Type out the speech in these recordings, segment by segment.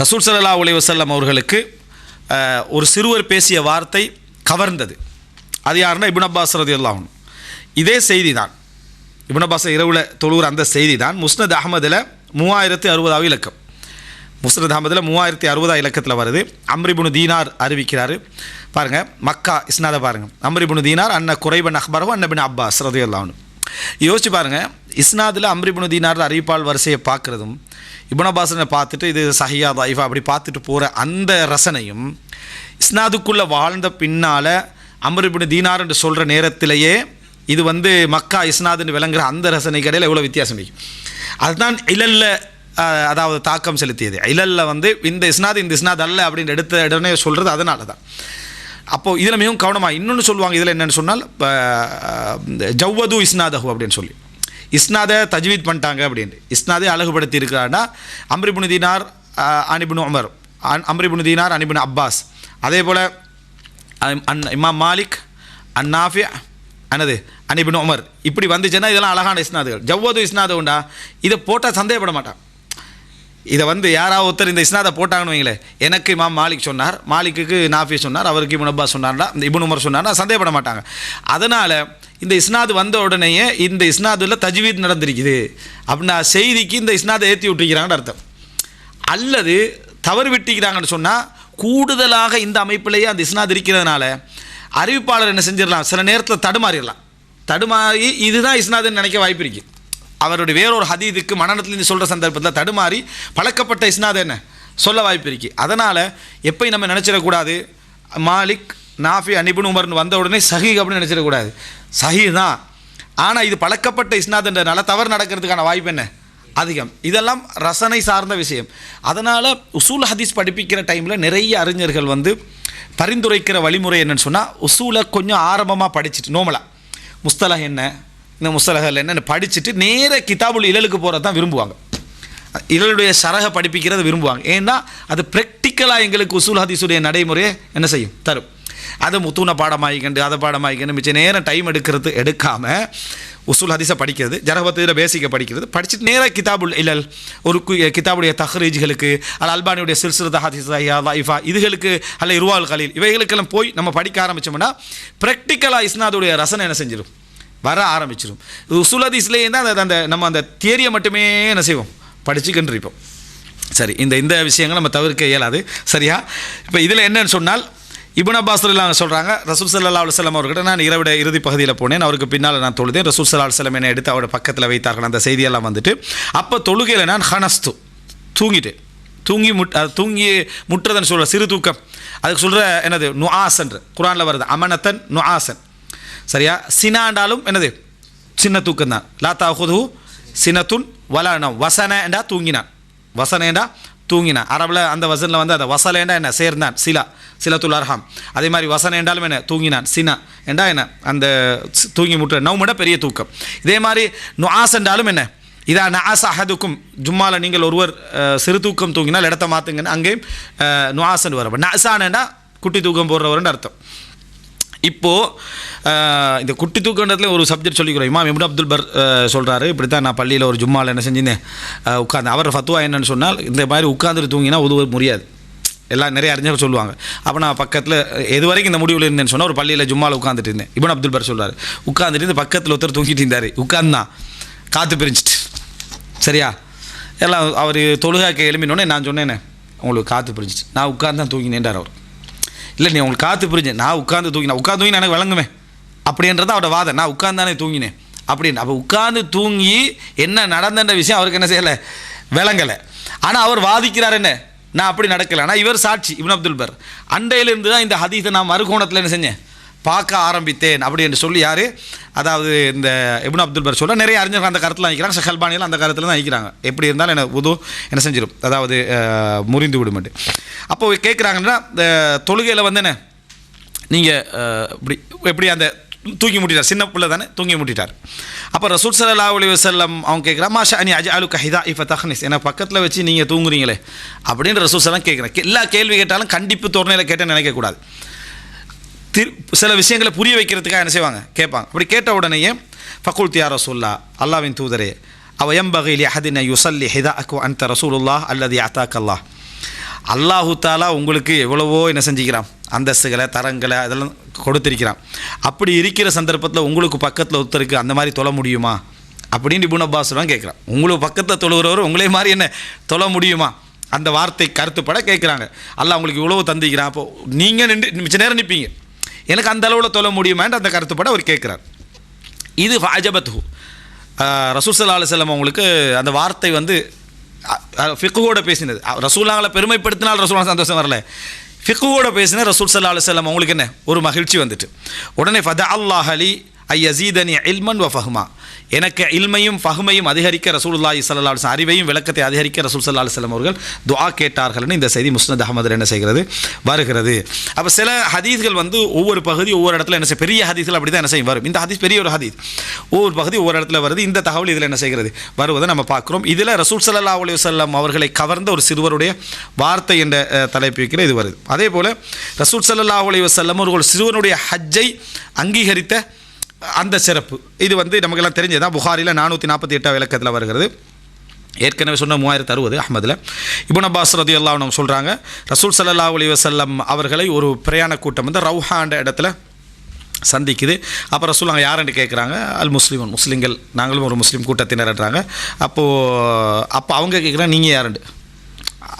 ரசூல் சல்லா உலை வசல்லம் அவர்களுக்கு ஒரு சிறுவர் பேசிய வார்த்தை கவர்ந்தது. அது யாருன்னா இபுன் அப்பாஸ் ரதியுல்லாஹ் இதே செய்தி தான் இபுன் அப்பாஸ் இரவுல தொழுகிற அந்த செய்தி தான் முஸ்னத் அகமதில் மூவாயிரத்து அறுபதாவது இலக்கம். முஸ்னத் அகமதில் மூவாயிரத்தி அறுபதாவது இலக்கத்தில் வருது. அம்ரிபுனு தீனார் அறிவிக்கிறாரு. பாருங்க மக்கா இஸ்னாத பாருங்க. அம்ரிபுனு தீனார் அண்ண குறைபன் அக்பரவும் அன்னபின் அப்பாஸ் ரதியுல்லாஹ்னு யோசிச்சு பாருங்கள் இஸ்னாதில் அம்ரிபுனு தீனார் அறிவிப்பால் வரிசையை பார்க்குறதும் இபனபாசனை பார்த்துட்டு இது சஹியா தாயிஃபா அப்படி பார்த்துட்டு போகிற அந்த ரசனையும் இஸ்னாதுக்குள்ளே வாழ்ந்த பின்னால் அம்ரிபுனு தீனார் என்று சொல்கிற நேரத்திலேயே இது வந்து மக்கா இஸ்னாதுன்னு விளங்குற அந்த ரசனை கடையில் எவ்வளோ வித்தியாசம் வைக்கும் அதுதான் இழல்ல அதாவது தாக்கம் செலுத்தியது. இழல்ல வந்து இந்த இஸ்னாத் இந்த இஸ்னாத் அல்ல அப்படின்னு எடுத்த உடனே சொல்கிறது அதனால தான் அப்போது இதில் மிகவும் கவனமாக இன்னொன்று சொல்லுவாங்க இதில் என்னென்னு சொன்னால் இப்போ ஜவ்வது இஸ்னாதஹு அப்படின்னு சொல்லி. இஸ்னாதை தஜ்வீத் பண்ணிட்டாங்க அப்படின்ட்டு. இஸ்னாதை அழகுபடுத்தி இருக்கிறான்னா அம்ரிபுனு தீனார் அனிபுனு உமர் அன் அம்ரிபுனு தீனார் அனிபுனு அப்பாஸ். அதே போல் அன் இம்மா இமாம் மாலிக் அன் நாஃபி அனது அனிபின் உமர். இப்படி வந்துச்சுன்னா இதெல்லாம் அழகான இஸ்னாதுகள். ஜவ்வது இஸ்னாது உண்டா? இதை போட்டால் சந்தேகப்பட மாட்டான். இதை வந்து யாராவது ஒருத்தர் இந்த இஸ்னாதை போட்டாங்கன்னு வைங்களேன் எனக்கு இமாம் மாலிக் சொன்னார் மாலிக்குக்கு நாஃபி சொன்னார் அவருக்கு இபுன் அப்பாஸ் சொன்னார்னா இந்த இபுன் உமர் சொன்னார்னா சந்தேகப்பட மாட்டாங்க. அதனால் இந்த இஸ்னாது வந்த உடனேயே இந்த இஸ்னாதுல தஜ்வீத் நடந்திருக்குது. அப்படின்னா செய்திக்கு இந்த இஸ்னாதை ஏற்றி விட்டுருக்கிறாங்கன்னு அர்த்தம். அல்லது தவறு விட்டுக்கிறாங்கன்னு சொன்னால் கூடுதலாக இந்த அமைப்பிலேயே அந்த இஸ்னாத் இருக்கிறதுனால அறிவிப்பாளர் என்ன செஞ்சிடலாம்? சில நேரத்தில் தடுமாறிடலாம். தடுமாறி இதுதான் இஸ்னாதுன்னு நினைக்க வாய்ப்பு இருக்கு. அவருடைய வேறொரு ஹதீதுக்கு மனநலத்துலேருந்து சொல்கிற சந்தர்ப்பத்தில் தடுமாறி பழக்கப்பட்ட இஸ்னாத் என்ன? சொல்ல வாய்ப்பு இருக்கு. அதனால் எப்பயும் நம்ம நினச்சிடக்கூடாது. மாலிக் நாஃபி அனிபுன் உமர்னு வந்த உடனே சஹீக் அப்படின்னு நினச்சிடக்கூடாது. சஹி தான் ஆனால் இது பழக்கப்பட்ட இஸ்னாத்ன்றனால தவறு நடக்கிறதுக்கான வாய்ப்பு என்ன? அதிகம். இதெல்லாம் ரசனை சார்ந்த விஷயம். அதனால் உசூல் ஹதீஸ் படிப்பிக்கிற டைமில் நிறைய அறிஞர்கள் வந்து பரிந்துரைக்கிற வழிமுறை என்னென்னு சொன்னால் உசூலை கொஞ்சம் ஆரம்பமாக படிச்சுட்டு நோமலா முஸ்தலஹ் என்ன? இந்த முஸ்தலஹல் என்னன்னு படிச்சுட்டு நேர கிதாபுல் இழலுக்கு போகிறது தான் விரும்புவாங்க. இதனுடைய சரக படிப்பிக்கிறத விரும்புவாங்க. ஏன்னா அது ப்ராக்டிக்கலாக எங்களுக்கு உசூல் ஹதீஸுடைய நடைமுறையை என்ன செய்யும்? தரும். அதை முத்தூன பாடமாகிக்கண்டு அதை பாடமாகிக்கண்டு மிச்ச நேரம் டைம் எடுக்கிறது எடுக்காமல் உசூல் ஹதீஸை படிக்கிறது ஜரபத்தில் பேசிக்கை படிக்கிறது. படிச்சுட்டு நேராக கிதாபுல் இல்லல் ஒரு கிதாபுடைய தஹ்ரீஜ்களுக்கு அல்ல அல்பானியுடைய சில்சிலத் ஹதீஸ் லைஃபா இதுகளுக்கு அல்ல இருவால் கலீல் இவைகளுக்கெல்லாம் போய் நம்ம படிக்க ஆரம்பித்தோம்னா ப்ராக்டிக்கலாக இஸ்னாதுடைய ரசனை என்ன செஞ்சிடும் வர ஆரம்பிச்சிடும் உசூல் ஹதீஸ்லேயே தான் அந்த- அந்த நம்ம அந்த தியரியை மட்டுமே என்ன செய்வோம்? படித்து இருப்போம் சரி இந்த இந்த விஷயங்கள் நம்ம தவிர்க்க இயலாது. சரியா? இப்போ இதில் என்னன்னு சொன்னால் இபுன் அப்பாஸ் எல்லாம் சொல்கிறாங்க ரசூல் சல்லா அலுவலம் அவர்கிட்ட நான் இரவிட இறுதி பகுதியில் போனேன். அவருக்கு பின்னால் நான் தொழுதேன். ரசூல் சல்லா அலுவலம் என்னை எடுத்து அவரோட பக்கத்தில் வைத்தார்கள். அந்த செய்தியெல்லாம் வந்துட்டு அப்போ தொழுகையில் நான் ஹனஸ்து தூங்கிட்டேன். தூங்கி முட் அது தூங்கி முட்டுறதுன்னு சொல்கிற சிறு தூக்கம். அதுக்கு சொல்கிற என்னது? நுஆசன்று குரானில் வருது அமனத்தன் நுஆசன் சரியா? சினாண்டாலும் என்னது? சின்ன தூக்கம் தான் லாத்தா ஹுது சினத்துன் வலானம். வசனேண்டா தூங்கினான். வசனேண்டா தூங்கினான். அரபில் அந்த வசனில் வந்து அதை வசலேண்டா என்ன? சேர்ந்தான். சிலா. சிலத்துல் அர்ஹாம். அதே மாதிரி வசனேண்டாலும் என்ன? தூங்கினான். சினா. ஏண்டா என்ன? அந்த தூங்கி முட்டு நவுமிட பெரிய தூக்கம். இதே மாதிரி நுஆசென்றாலும் என்ன? இதான் நஆஸ் அஹதுக்கும் ஜும்மால நீங்கள் ஒருவர் சிறு தூக்கம் தூங்கினால் இடத்த மாற்றுங்கன்னு அங்கேயும் நுஆசன் வரும். நசானேண்டா குட்டி தூக்கம் போடுறவருன்னு அர்த்தம். இப்போது இந்த குட்டி தூக்கண்டத்தில் ஒரு சப்ஜெக்ட் சொல்லிக்கிறோம். இமாம் இப்னு அப்துல் பர் சொல்கிறாரு இப்படி தான் நான் பள்ளியில் ஒரு ஜும்மாவில் என்ன செஞ்சிருந்தேன் உட்காந்து அவர் ஃபத்துவா என்னன்னு சொன்னால் இந்த மாதிரி உட்காந்துட்டு தூங்கினா உதவ முடியாது எல்லாம் நிறைய அறிஞர்கள் சொல்லுவாங்க. அப்போ நான் பக்கத்தில் எது வரைக்கும் இந்த முடிவில் இருந்தேன்னு சொன்னால் ஒரு பள்ளியில் ஜும்மாவில் உட்காந்துட்டு இருந்தேன். இப்னு அப்துல் பர் சொல்கிறார் உட்காந்துட்டு இந்த பக்கத்தில் ஒருத்தர் தூங்கிட்டு இருந்தார். உட்காந்தான் காற்று பிரிஞ்சிட்டு. சரியா? எல்லாம் அவர் தொழுகாக்க எழுப்பினோடனே நான் சொன்னேனே உங்களுக்கு காற்று பிரிஞ்சிட்டு. நான் உட்காந்து தான் தூங்கினேன்டார் அவர். இல்லை நீ உங்களுக்கு காற்று புரிஞ்சு நான் உட்காந்து தூங்கினேன் உட்காந்து தூங்கி எனக்கு விளங்குமே. அப்படின்றது அவரோட வாதம். நான் உட்காந்தானே தானே தூங்கினேன். அப்படின்னு அப்போ உட்காந்து தூங்கி என்ன நடந்தன்ற விஷயம் அவருக்கு என்ன செய்யலை? விளங்கலை. ஆனால் அவர் வாதிக்கிறார் என்ன? நான் அப்படி நடக்கலை. ஆனால் இவர் சாட்சி இப்னு அப்துல் பர். அண்டையிலிருந்து தான் இந்த ஹதீஸை நான் மறுகோணத்தில் என்ன செஞ்சேன்? பார்க்க ஆரம்பித்தேன் அப்படி என்று சொல்லி யார்? அதாவது இந்த இப்னு அப்துல் பர் சொல்ல நிறைய அறிஞர்கள் அந்த கருத்தில் நிற்கிறாங்க ஷஹல்பானியில் அந்த கருத்தில் தான் நிற்கிறாங்க எப்படி இருந்தாலும் என்ன உதவு என்ன செஞ்சிடும் அதாவது முறிந்து விடுமெண்டு அப்போ கேட்குறாங்கன்னா இந்த தொழுகையில் வந்து என்ன? நீங்கள் இப்படி எப்படி அந்த தூக்கி முட்டிட்டார். சின்ன பிள்ளை தானே தூங்கி முட்டிட்டார். அப்போ ரசூல் சல்லா அலி வசல்லம் அவங்க கேட்குறா மாஷா அனி அஜ் அலு கஹிதா இப்போ தஹ்னிஸ். எனக்கு பக்கத்தில் வச்சு நீங்கள் தூங்குறீங்களே அப்படின்னு ரசூல் சலாம் கேட்குறேன் எல்லா கேள்வி கேட்டாலும் கண்டிப்பு தோரணையில் கேட்டேன்னு நினைக்கக்கூடாது. திரு சில விஷயங்களை புரிய வைக்கிறதுக்காக என்ன செய்வாங்க? கேட்பாங்க. அப்படி கேட்ட உடனேயே ஃபகுல் தியா ரசூல்லா அல்லாவின் தூதரே அவ எம்பகையில் அஹதின யுசல்லி ஹிதா அக்கு அந்த ரசூலுல்லா அல்லது அத்தாக் அல்லாஹ் அல்லாஹு தாலா உங்களுக்கு எவ்வளவோ என்ன செஞ்சுக்கிறான். அந்தஸ்துகளை தரங்களை அதெல்லாம் கொடுத்திருக்கிறான். அப்படி இருக்கிற சந்தர்ப்பத்தில் உங்களுக்கு பக்கத்தில் ஒருத்தருக்கு அந்த மாதிரி தொழ முடியுமா? அப்படின்னு இபுன் அப்பாஸ் கேட்குறான். உங்களுக்கு பக்கத்தில் தொழுகிறவர் உங்களே மாதிரி என்ன தொழ முடியுமா? அந்த வார்த்தை கருத்துப்பட கேட்குறாங்க. அல்லாஹ் உங்களுக்கு இவ்வளவு தந்திக்கிறான் அப்போ நீங்கள் நின்று மிச்ச நேரம் நிற்பீங்க எனக்கு அந்த அளவில் தொழ முடியுமான்னு அந்த கருத்துப்பட அவர் கேட்குறார். இது அஜபத்து ரசூல் அலுவலம் அவங்களுக்கு அந்த வார்த்தை வந்து ஃபிக்குவோட பேசினது. அ- ரசூலாங்களை பெருமைப்படுத்தினால் ரசூலா சந்தோஷம் வரல. ஃபிக்குவோட பேசின ரசூல் சல்லா அலுவலம் அவங்களுக்கு என்ன? ஒரு மகிழ்ச்சி வந்துட்டு. உடனே ஃபத அல்லாஹ் அலி ஐ இல்மன் வ ஃபஹ்மா. எனக்கு இல்மையும் ஃபஹ்மையும் அதிகரிக்க ரசூல்லாஹி ஸல்லல்லாஹு அறிவையும் விளக்கத்தை அதிகரிக்க ரசூல் சல்லா அலுவலம் அவர்கள் துவா கேட்டார்கள்னு இந்த செய்தி முஸ்னத் அகமது என்ன செய்கிறது? வருகிறது. அப்போ சில ஹதீஸ்கள் வந்து ஒவ்வொரு பகுதி ஒவ்வொரு இடத்துல என்ன செய்ய பெரிய ஹதீஸ்கள் அப்படி தான் என்ன செய்யும் வரும். இந்த ஹதீஸ் பெரிய ஒரு ஹதீஸ். ஒவ்வொரு பகுதி ஒவ்வொரு இடத்துல வருது. இந்த தகவல் இதில் என்ன செய்கிறது? வருவதை நம்ம பார்க்குறோம். இதில் ரசூல் சல்லா அலுவலம் அவர்களை கவர்ந்த ஒரு சிறுவருடைய வார்த்தை என்ற அஹ், தலைப்பு வைக்கிற இது வருது. அதே போல் ரசூல் சல்லா அலைஹி வஸல்லம் அவர்கள் ஒரு சிறுவனுடைய ஹஜ்ஜை அங்கீகரித்த அந்த சிறப்பு. இது வந்து நமக்கெல்லாம் தெரிஞ்சதான் புகாரில் நானூற்றி நாற்பத்தி எட்டாம் விளக்கத்தில் வருகிறது. ஏற்கனவே சொன்ன மூவாயிரத்து அறுபது அஹமதில். இபுன் அப்பாஸ் ரதி அல்லாஹ் சொல்கிறாங்க ரசூல் சல்லா அலி வசல்லம் அவர்களை ஒரு பிரயாண கூட்டம் வந்து ரவுஹான்ற இடத்துல சந்திக்குது. அப்போ ரசூல் அங்கே யாருன்னு கேட்குறாங்க அல் முஸ்லீமன் முஸ்லீம்கள். நாங்களும் ஒரு முஸ்லீம் கூட்டத்தினர்ன்றாங்க அப்போது அப்போ அவங்க கேட்குறாங்க நீங்கள் யாருண்டு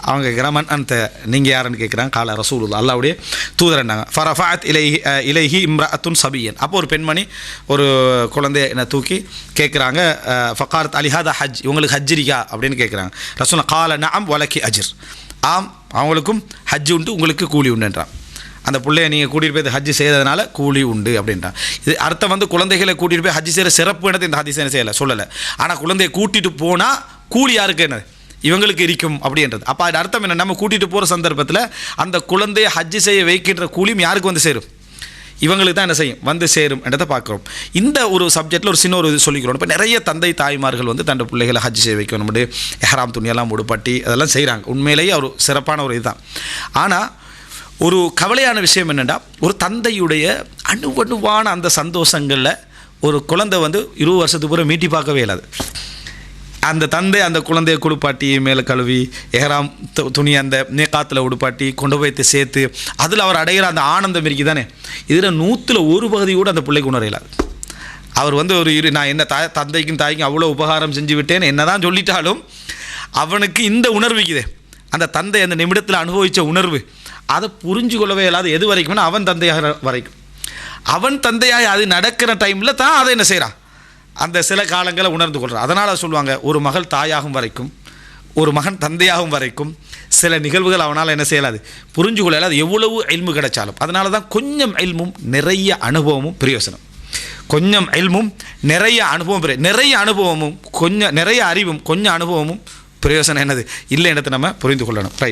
அவங்க கேட்குறான் மன் அந்த நீங்கள் யாருன்னு கேட்குறாங்க கால ரசூலுல்லா அல்லாவுடைய தூதரண்டாங்க ஃபரஃபாத் இலைஹி அஹ், இலைஹி இம்ரஅத்துன் சபியன். அப்போ ஒரு பெண்மணி ஒரு குழந்தைய என்ன தூக்கி கேட்குறாங்க ஃபகாரத் அலிஹாதா ஹஜ் இவங்களுக்கு ஹஜ் அப்படின்னு கேட்குறாங்க ரசூல் கால நாம் வலக்கி அஜிர். ஆம் அவங்களுக்கும் ஹஜ் உண்டு உங்களுக்கு கூலி உண்டுன்றான். அந்த பிள்ளைய நீங்கள் கூட்டிகிட்டு போய் ஹஜ் செய்ததுனால கூலி உண்டு அப்படின்றான். இது அர்த்தம் வந்து குழந்தைகளை கூட்டிகிட்டு போய் ஹஜ் செய்கிற சிறப்பு என்னது? இந்த ஹதீஸ் என்ன செய்யலை சொல்லலை. ஆனால் குழந்தையை கூட்டிகிட்டு போனால் கூலி யாருக்கு என்னது? இவங்களுக்கு இருக்கும் அப்படின்றது. அப்போ அது அர்த்தம் என்ன? நம்ம கூட்டிகிட்டு போகிற சந்தர்ப்பத்தில் அந்த குழந்தையை ஹஜ்ஜு செய்ய வைக்கின்ற கூலியும் யாருக்கு வந்து சேரும்? இவங்களுக்கு தான் என்ன செய்யும்? வந்து சேரும் என்றதை பார்க்குறோம். இந்த ஒரு சப்ஜெக்டில் ஒரு சின்ன ஒரு இது சொல்லிக்கிறோம். இப்போ நிறைய தந்தை தாய்மார்கள் வந்து தன் பிள்ளைகளை ஹஜ் செய்ய வைக்கணும். எஹராம் துணியெல்லாம் உடுப்பட்டி அதெல்லாம் செய்கிறாங்க உண்மையிலேயே ஒரு சிறப்பான ஒரு இதுதான். ஆனால் ஒரு கவலையான விஷயம் என்னென்னா ஒரு தந்தையுடைய அணுவணுவான அந்த சந்தோஷங்களில் ஒரு குழந்தை வந்து இருபது வருஷத்துக்கு பூரா மீட்டி பார்க்கவே இல்லாது. அந்த தந்தை அந்த குழந்தைய குளிப்பாட்டி மேலே கழுவி எஹராம் து- துணி அந்த நேக்காத்தில் உடுப்பாட்டி கொண்டு போய் சேர்த்து அதில் அவர் அடைகிற அந்த ஆனந்தம் இருக்கு தானே இதில் நூற்றில் ஒரு பகுதி கூட அந்த பிள்ளைக்கு உணரையிலாது அவர் வந்து ஒரு இரு நான் என்ன தாய் தந்தைக்கும் தாய்க்கும் அவ்வளோ உபகாரம் செஞ்சு விட்டேன் என்ன தான் சொல்லிட்டாலும் அவனுக்கு இந்த உணர்வுக்குதே அந்த தந்தை அந்த நிமிடத்தில் அனுபவித்த உணர்வு அதை புரிஞ்சு கொள்ளவே இல்லாத எது வரைக்கும்னா அவன் தந்தையாக வரைக்கும். அவன் தந்தையாக அது நடக்கிற டைமில் தான் அதை என்ன செய்கிறான் அந்த சில காலங்களை உணர்ந்து கொள்கிறான் அதனால் சொல்லுவாங்க ஒரு மகள் தாயாகும் வரைக்கும் ஒரு மகன் தந்தையாகும் வரைக்கும் சில நிகழ்வுகள் அவனால் என்ன செய்யலாது புரிஞ்சு கொள்ளலாது எவ்வளவு எல்மு கிடைச்சாலும். அதனால தான் கொஞ்சம் எல்மும் நிறைய அனுபவமும் பிரயோசனம். கொஞ்சம் எல்மும் நிறைய அனுபவம் நிறைய அனுபவமும் கொஞ்சம் நிறைய அறிவும் கொஞ்சம் அனுபவமும் பிரயோசனம் என்னது? இல்லை இடத்தை நம்ம புரிந்து கொள்ளணும். ரைட்